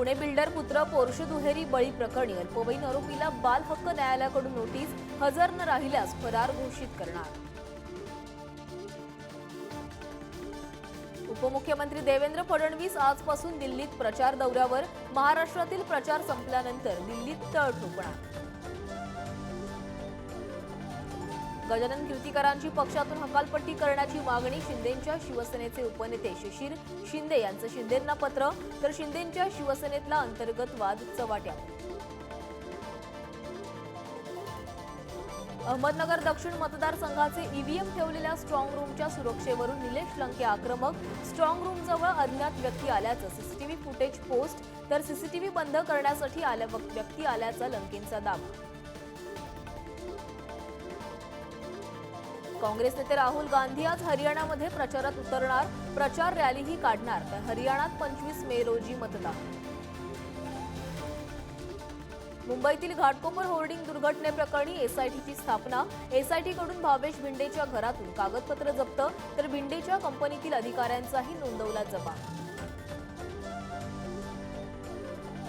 Pune builder पुत्र Porsche दुहेरी बळी प्रकरणी अल्पवयीन आरोपीला बाल हक्क न्यायालयाकडून नोटीस हजर न राहिल्यास फरार घोषित करणार. उपमुख्यमंत्री देवेंद्र फडणवीस आजपासून दिल्लीत प्रचार दौऱ्यावर. महाराष्ट्रातील प्रचार संपल्यानंतर दिल्लीत तळ ठोकणार. गजानन कीर्तीकरांची पक्षातून हकालपट्टी करण्याची मागणी शिंदेंच्या शिवसेनेचे उपनेते शिशिर शिंदे यांचं शिंदेंना पत्र तर शिंदेंच्या शिवसेनेतला अंतर्गत वाद चव्हाट्यावर अहमदनगर दक्षिण मतदारसंघाचे ईव्हीएम ठेवलेल्या स्ट्रॉंग रूमच्या सुरक्षेवरून निलेश लंके आक्रमक स्ट्रॉंग रूमजवळ अज्ञात व्यक्ती आल्याचं सीसीटीव्ही फुटेज पोस्ट तर सीसीटीव्ही बंद करण्यासाठी आल्या व्यक्ती आल्याचा लंकेंचा दावा. काँग्रेस नेते राहुल गांधी आज हरियाणामध्ये प्रचारात उतरणार प्रचार रॅलीही काढणार तर हरियाणात पंचवीस मे रोजी मतदान. मुंबईतील घाटकोपर होर्डिंग दुर्घटनेप्रकरणी एसआयटीची स्थापना एसआयटीकडून भावेश भिंडेच्या घरातून कागदपत्र जप्त तर भिंडेच्या कंपनीतील अधिकाऱ्यांचाही नोंदवला जबाब.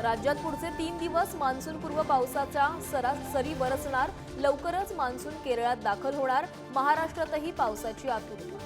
राज्यात पुढचे तीन दिवस मान्सूनपूर्व पावसाच्या सरासरी बरसणार लवकरच मान्सून केरळात दाखल होणार. महाराष्ट्रातही पावसाची आतुरता.